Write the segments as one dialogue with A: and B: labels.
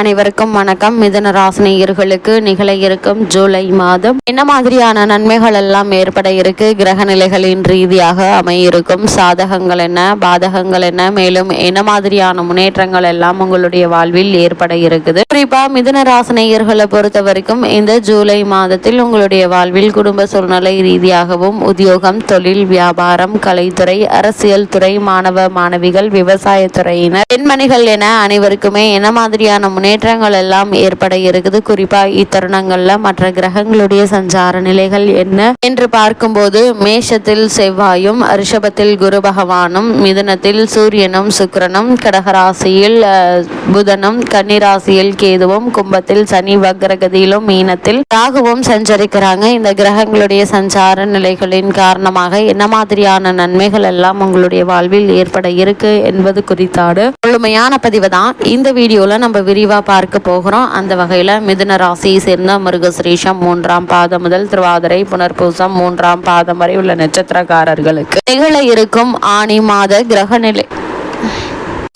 A: அனைவருக்கும் வணக்கம். மிதன ராசினியர்களுக்கு நிகழ இருக்கும் ஜூலை மாதம் என்ன மாதிரியான நன்மைகள் எல்லாம் ஏற்பட இருக்கு? கிரக நிலைகளின் ரீதியாக அமையிருக்கும் சாதகங்கள் என்ன? பாதகங்கள் என்ன? மேலும் என்ன மாதிரியான முன்னேற்றங்கள் எல்லாம் உங்களுடைய வாழ்வில் ஏற்பட இருக்குது? குறிப்பா மிதன ராசினியர்களை பொறுத்த வரைக்கும் இந்த ஜூலை மாதத்தில் உங்களுடைய வாழ்வில் குடும்ப சூழ்நிலை ரீதியாகவும் உத்தியோகம் தொழில் வியாபாரம் கலைத்துறை அரசியல் துறை மாணவ மாணவிகள் விவசாயத்துறையினர் பெண்மணிகள் என அனைவருக்குமே என்ன மாதிரியான முன்னேற்றங்கள் எல்லாம் ஏற்பட இருக்குது. குறிப்பா இத்தருணங்கள்ல மற்ற கிரகங்களுடைய சஞ்சார நிலைகள் என்ன? என்று பார்க்கும்போது மேஷத்தில் செவ்வாயும் ரிஷபத்தில் குரு பகவானும் மிதுனத்தில் சூரியனும் சுக்கரனும் கடகராசியில் புதனும் கன்னிராசியில் கேதுவும் கும்பத்தில் சனி வக்ரகதியிலும் மீனத்தில் ராகுவும் சஞ்சரிக்கிறாங்க. இந்த கிரகங்களுடைய சஞ்சார நிலைகளின் காரணமாக என்ன மாதிரியான நன்மைகள் எல்லாம் உங்களுடைய வாழ்வில் ஏற்பட இருக்கு என்பது குறித்தாடு முழுமையான பதிவு தான். இந்த வீடியோல நம்ம விரிவாக பார்க்க போகிறோம். அந்த வகையில் மிதுன ராசியை சேர்ந்த மிருகசிரீஷம் மூன்றாம் பாதம் முதல் திருவாதிரை புனர்பூசம் மூன்றாம் பாதம் வரை உள்ள நட்சத்திரக்காரர்களுக்கு. நிகழ இருக்கும் ஆணி மாத கிரகநிலை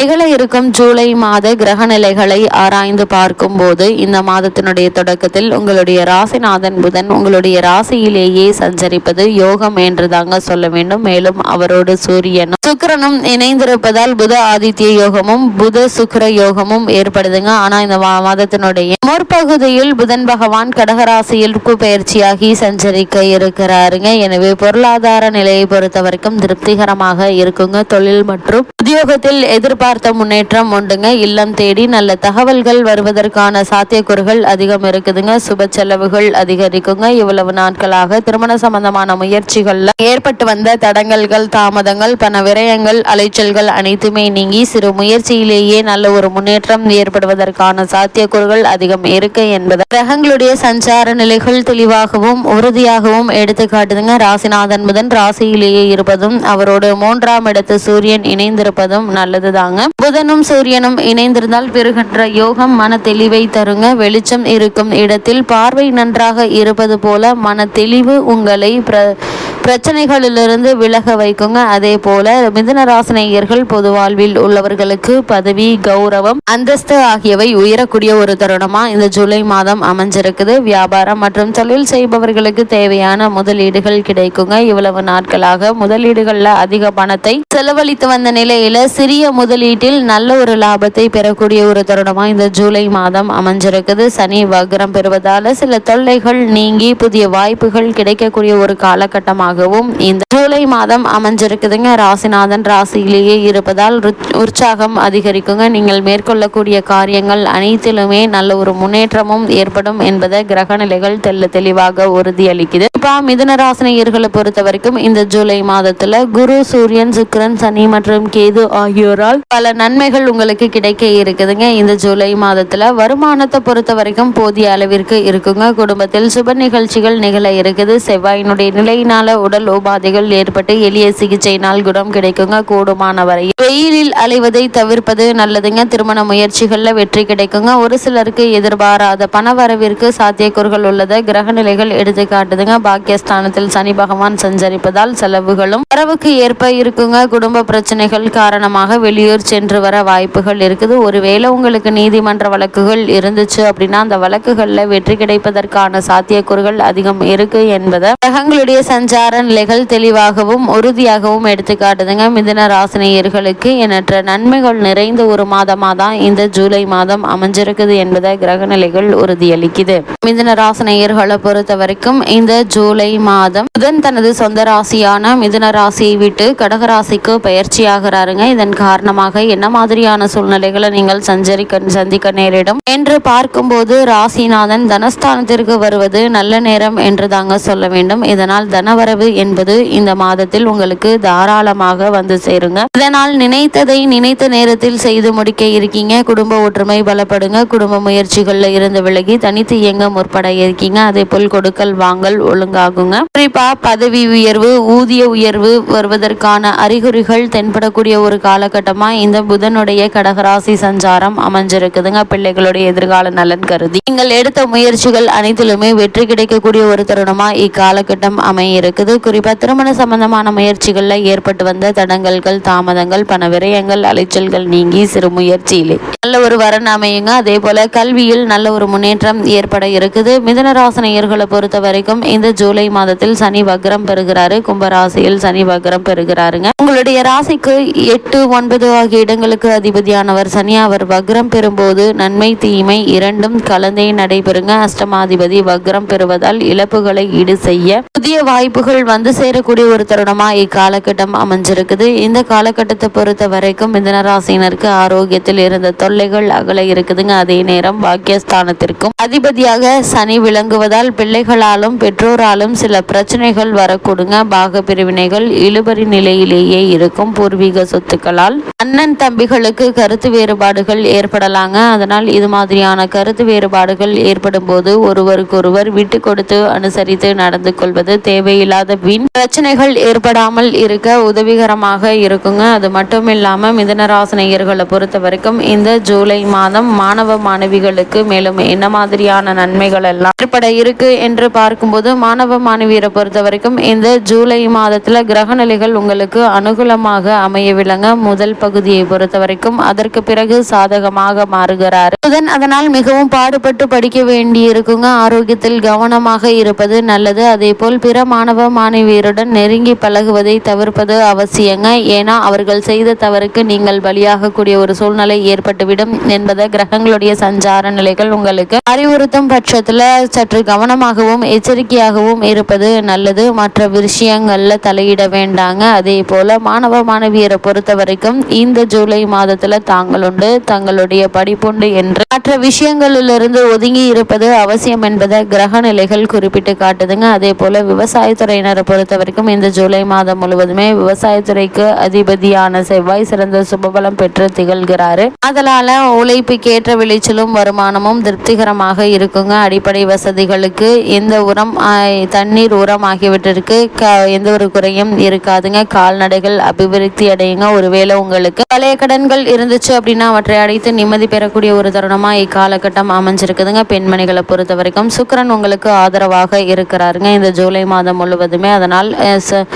A: நிகழ இருக்கும் ஜூலை மாத கிரக நிலைகளை ஆராய்ந்து பார்க்கும்போது இந்த மாதத்தினுடைய தொடக்கத்தில் உங்களுடைய ராசிநாதன் புதன் உங்களுடைய ராசியிலேயே சஞ்சரிப்பது யோகம் என்று தாங்க சொல்ல வேண்டும். மேலும் அவரோடு சூரியனும் சுக்கிரனும் இணைந்திருப்பதால் புத ஆதித்ய யோகமும் புத சுக்கர யோகமும் ஏற்படுதுங்க. ஆனா இந்த மா- மாதத்தினுடைய முற்பகுதியில் புதன் பகவான் கடகராசியிற்கு பயிற்சியாகி சஞ்சரிக்க இருக்கிறாருங்க. எனவே பொருளாதார நிலையை பொறுத்த வரைக்கும் திருப்திகரமாக இருக்குங்க. தொழில் மற்றும் உத்தியோகத்தில் எதிர்பார்த்த முன்னேற்றம் உண்டுங்க. இல்லம் தேடி நல்ல தகவல்கள் வருவதற்கான சாத்தியக்கூறுகள் அதிகம் இருக்குதுங்க. சுப செலவுகள் அதிகரிக்குங்க. இவ்வளவு நாட்களாக திருமண சம்பந்தமான முயற்சிகள்ல ஏற்பட்டு வந்த தடங்கல்கள் தாமதங்கள் பண விரயங்கள் அலைச்சல்கள் அனைத்துமே நீங்கி சிறு முயற்சியிலேயே நல்ல ஒரு முன்னேற்றம் ஏற்படுவதற்கான சாத்தியக்கூறுகள் அதிகம் இருக்கு என்பது. கிரகங்களுடைய சஞ்சார நிலைகள் தெளிவாகவும் உறுதியாகவும் எடுத்து காட்டுதுங்க. ராசிநாதன் புதன் ராசியிலேயே இருப்பதும் அவரோடு மூன்றாம் இடத்து சூரியன் இணைந்திருப்பதும் நல்லதுதாங்க. புதனும் சூரியனும் இணைந்திருந்தால் பெறுகின்ற யோகம் மன தெளிவை தருங்க. வெளிச்சம் இருக்கும் இடத்தில் பார்வை நன்றாக இருப்பது போல மன தெளிவு உங்களை பிர பிரச்சனைகளிலிருந்து விலக வைக்குங்க. அதே போல மிதுன ராசினியர்கள் பொது வாழ்வில் உள்ளவர்களுக்கு பதவி கௌரவம் அந்தஸ்து ஆகியவை உயரக்கூடிய ஒரு தருணமா இந்த ஜூலை மாதம் அமைஞ்சிருக்குது. வியாபாரம் மற்றும் தொழில் செய்பவர்களுக்கு தேவையான முதலீடுகள் கிடைக்குங்க. இவ்வளவு நாட்களாக முதலீடுகள்ல அதிக பணத்தை செலவழித்து வந்த நிலையில சிறிய முதலீடு வீட்டில் நல்ல ஒரு லாபத்தை பெறக்கூடிய ஒரு தருணமாக இந்த ஜூலை மாதம் அமைஞ்சிருக்குது. சனி வக்ரம் பெறுவதால் சில தொல்லைகள் நீங்கி புதிய வாய்ப்புகள் கிடைக்கக்கூடிய ஒரு காலகட்டமாகவும் இந்த ஜூலை மாதம் அமைஞ்சிருக்குதுங்க. ராசிநாதன் ராசியிலேயே இருப்பதால் உற்சாகம் அதிகரிக்குங்க. நீங்கள் மேற்கொள்ளக்கூடிய காரியங்கள் அனைத்திலுமே நல்ல ஒரு முன்னேற்றமும் ஏற்படும் என்பதை கிரக நிலைகள் தெல்ல தெளிவாக உறுதியளிக்குது. இப்போ மிதுன ராசினியர்களை பொறுத்த வரைக்கும் இந்த ஜூலை மாதத்துல குரு சூரியன் சுக்கரன் சனி மற்றும் கேது ஆகியோரால் பல நன்மைகள் உங்களுக்கு கிடைக்க இருக்குதுங்க. இந்த ஜூலை மாதத்தில் வருமானத்தை பொறுத்த வரைக்கும் போதிய அளவிற்கு இருக்குங்க. குடும்பத்தில் சுப நிகழ்ச்சிகள் நிகழ இருக்குது. செவ்வாயினுடைய நிலையினால உடல் உபாதைகள் ஏற்பட்டு எளிய சிகிச்சையினால் குணம் கிடைக்குங்க. கூடுமான வரை வெயிலில் அலைவதை தவிர்ப்பது நல்லதுங்க. திருமண முயற்சிகளில் வெற்றி கிடைக்குங்க. ஒரு சிலருக்கு எதிர்பாராத பண வரவிற்கு சாத்தியக்கூறுகள் உள்ளதை கிரக நிலைகள் எடுத்து காட்டுதுங்க. பாக்கியஸ்தானத்தில் சனி பகவான் சஞ்சரிப்பதால் செலவுகளும் வரவுக்கு ஏற்ப இருக்குங்க. குடும்ப பிரச்சனைகள் காரணமாக வெளியூர் சென்று வர வாய்ப்புகள் இருக்குது. ஒருவேளை உங்களுக்கு நீதிமன்ற வழக்குகள் இருந்துச்சு அப்படின்னா அந்த வழக்குகளில் வெற்றி கிடைப்பதற்கான சாத்தியக்கூறுகள் அதிகம் இருக்கு என்பதை கிரகங்களுடைய சஞ்சார நிலைகள் தெளிவாகவும் உறுதியாகவும் எடுத்துக்காட்டுதுங்க. மிதன ராசினியர்களுக்கு எண்ணற்ற நன்மைகள் நிறைந்த ஒரு மாதமா தான் இந்த ஜூலை மாதம் அமைஞ்சிருக்குது என்பதை கிரக நிலைகள் உறுதியளிக்குது. மிதன ராசினியர்களை பொறுத்த வரைக்கும் இந்த ஜூலை மாதம் புதன் தனது சொந்த ராசியான மிதுன ராசியை விட்டு கடகராசிக்கு பயிற்சியாகிறாருங்க. இதன் காரணமாக என்ன மாதிரியான சூழ்நிலைகளை நீங்கள் சஞ்சரிக்க சந்திக்க நேரிடும்? என்று பார்க்கும்போது ராசிநாதன் தனஸ்தானத்திற்கு வருவது நல்ல நேரம் என்று தாங்க சொல்ல வேண்டும். இதனால் தனவரவு என்பது இந்த மாதத்தில் உங்களுக்கு தாராளமாக வந்து சேருங்க. இதனால் நினைத்ததை நினைத்த நேரத்தில் செய்து முடிக்க இருக்கீங்க. குடும்ப ஒற்றுமை பலப்படுங்க. குடும்ப முயற்சிகள்ல இருந்து விலகி தனித்து இயங்க முற்பட இருக்கீங்க. அதே போல் கொடுக்கல் வாங்கல் ஒழுங்காகுங்க. குறிப்பா பதவி உயர்வு ஊதிய உயர்வு வருவதற்கான அறிகுறிகள் தென்படக்கூடிய ஒரு காலகட்டமா இந்த புதனுடைய கடகராசி சஞ்சாரம் அமைஞ்சிருக்குதுங்க. பிள்ளைகளுடைய எதிர்கால நலன் கருதி. நீங்கள் எடுத்த முயற்சிகள் அனைத்திலுமே வெற்றி கிடைக்கக்கூடிய ஒரு தருணமா இக்காலகட்டம் அமைய இருக்குது குறிப்பா திருமண சம்பந்தமான முயற்சிகள்ல ஏற்பட்டு வந்த தடங்கல்கள் தாமதங்கள் பண விரயங்கள் அலைச்சல்கள் நீங்கி சிறு முயற்சியிலே. நல்ல ஒரு வரன் அமையுங்க. அதே போல கல்வியில் நல்ல ஒரு முன்னேற்றம் ஏற்பட இருக்குது. மிதனராசனையர்களை பொறுத்த வரைக்கும் இந்த ஜூலை மாதத்தில் சனி வக்ரம் பெறுகிறாரு. கும்பராசியில் சனி வக்ரம் பெறுகிறாருங்க. உங்களுடைய ராசிக்கு எட்டு ஒன்பது ஆகிய இடங்களுக்கு அதிபதியானவர் சனி. அவர் வக்ரம் பெறும்போது நன்மை தீமை இரண்டும் கலந்தே நடைபெறுங்க. அஷ்டமாதிபதி வக்ரம் பெறுவதால் இழப்புகளை ஈடு செய்ய புதிய வாய்ப்புகள் வந்து சேரக்கூடிய ஒரு தருணமா இக்காலகட்டம் அமைஞ்சிருக்குது. இந்த காலகட்டத்தை பொறுத்த வரைக்கும் மிதனராசினருக்கு ஆரோக்கியத்தில் இருந்த தொல்லைகள் அகல இருக்குதுங்க. அதே நேரம் பாக்கியஸ்தானத்திற்கும் அதிபதியாக சனி விளங்குவதால் பிள்ளைகளாலும் பெற்றோராலும் சில பிரச்சனைகள் வரக்கூடுங்க. பாக பிரிவினைகள் இழுபறி நிலையிலேயே இருக்கும் பூர்வீக சொத்துக்களால். அண்ணன் தம்பிகளுக்கு கருத்து வேறுபாடுகள் ஏற்படலாங்க. அதனால் இது மாதிரியான கருத்து வேறுபாடுகள் ஏற்படும் போது ஒருவருக்கொருவர் விட்டு கொடுத்து அனுசரித்து நடந்து கொள்வது தேவையில்லாத வீண் பிரச்சனைகள் ஏற்படாமல் இருக்க உதவிகரமாக இருக்குங்க. அது மட்டும் இல்லாமல் மிதனராசனையர்களை பொறுத்த வரைக்கும் இந்த ஜூலை மாதம் மாணவ மாணவிகளுக்கு மேலும் என்ன மாதிரியான நன்மைகள் எல்லாம் ஏற்பட இருக்கு என்று பார்க்கும்போது மாணவ மாணவியரை பொறுத்த வரைக்கும் இந்த ஜூலை மாதத்தில் கிரகநிலைகள் உங்களுக்கு அனுகூலமாக அமையவில்லைங்க. முதல் பகுதி பகுதியை பொறுத்த வரைக்கும் அதற்கு பிறகு சாதகமாக மாறுகிறார். புதன் அதனால் மிகவும் பாடுபட்டு படிக்க வேண்டி இருக்குங்க ஆரோக்கியத்தில் கவனமாக இருப்பது நல்லது. அதே போல் பிற மாணவ மாணவியருடன் நெருங்கி பழகுவதை தவிர்ப்பது அவசியங்க. ஏன்னா அவர்கள் செய்த தவறுக்கு நீங்கள் பலியாகக்கூடிய ஒரு சூழ்நிலை ஏற்பட்டுவிடும் என்பதை கிரகங்களுடைய சஞ்சார நிலைகள் உங்களுக்கு. அறிவுறுத்தும் பட்சத்துல சற்று கவனமாகவும் எச்சரிக்கையாகவும் இருப்பது நல்லது. மற்ற விஷயங்கள்ல தலையிட வேண்டாங்க. அதே போல மாணவ மாணவியரை பொறுத்த வரைக்கும் இந்த ஜூலை மாதத்துல தாங்களுண்டு தங்களுடைய படிப்புண்டு என்று. மற்ற விஷயங்களிலிருந்து ஒதுங்கி இருப்பது அவசியம் என்பதை கிரக நிலைகள் குறிப்பிட்டு காட்டுதுங்க. அதே போல விவசாயத்துறையினரை பொறுத்த வரைக்கும் இந்த ஜூலை மாதம் முழுவதுமே விவசாயத்துறைக்கு அதிபதியான செவ்வாய் சிறந்த சுபபலம் பெற்று திகழ்கிறாரு. அதனால உழைப்புக்கேற்ற விளைச்சலும் வருமானமும் திருப்திகரமாக இருக்குங்க. அடிப்படை வசதிகளுக்கு எந்த உரம் தண்ணீர் உரம் ஆகியவற்றிற்கு எந்த ஒரு குறையும் இருக்காதுங்க. கால்நடைகள் அபிவிருத்தி அடையுங்க. ஒருவேளை உங்களுக்கு பழைய கடன்கள் இருந்துச்சு அப்படின்னா அவற்றை அடைத்து நிம்மதி பெறக்கூடிய ஒரு தருணமா இக்காலகட்டம் அமைஞ்சிருக்குதுங்க. பெண்மணிகளை பொறுத்த வரைக்கும் சுக்கரன் உங்களுக்கு ஆதரவாக இருக்கிறாருங்க. இந்த ஜூலை மாதம் முழுவதுமே. அதனால் ச-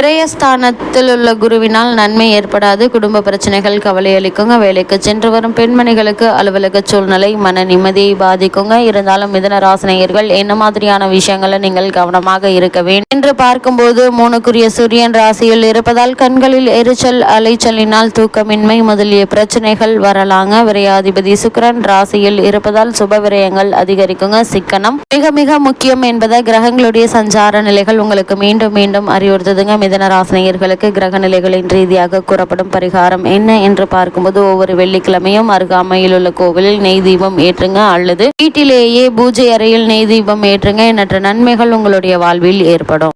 A: விரயஸ்தானத்தில் உள்ள குருவினால் நன்மை ஏற்படாது. குடும்ப பிரச்சனைகள் கவலை அளிக்குங்க. வேலைக்கு சென்று வரும் பெண்மணிகளுக்கு அலுவலக சூழ்நிலை மன நிம்மதியை பாதிக்குங்க. இருந்தாலும் மிதன ராசினியர்கள் என்ன மாதிரியான விஷயங்களை நீங்கள் கவனமாக இருக்க வேண்டும்? என்று பார்க்கும்போது மூணுக்குரிய சூரியன் ராசியில் இருப்பதால் கண்களில் எரிச்சல் அலைச்சலினால் தூக்கமின்மை முதலிய பிரச்சனைகள் வரலாங்க. விரையாதிபதி சுக்கரன் ராசியில் இருப்பதால் சுப விரயங்கள் அதிகரிக்குங்க. சிக்கனம் மிக மிக முக்கியம் என்பதை கிரகங்களுடைய சஞ்சார நிலைகள் உங்களுக்கு மீண்டும் மீண்டும் அறிவுறுத்துதுங்க. மிதன ராசினியர்களுக்கு கிரக நிலைகளின் ரீதியாக கூறப்படும் பரிகாரம் என்ன என்று பார்க்கும்போது ஒவ்வொரு வெள்ளிக்கிழமையும் அருகாமையில் உள்ள கோவிலில் நெய் தீபம் ஏற்றுங்க அல்லது வீட்டிலேயே பூஜை அறையில் நெய் தீபம் ஏற்றுங்க. எண்ணற்ற நன்மைகள் உங்களுடைய வாழ்வில் ஏற்படும்.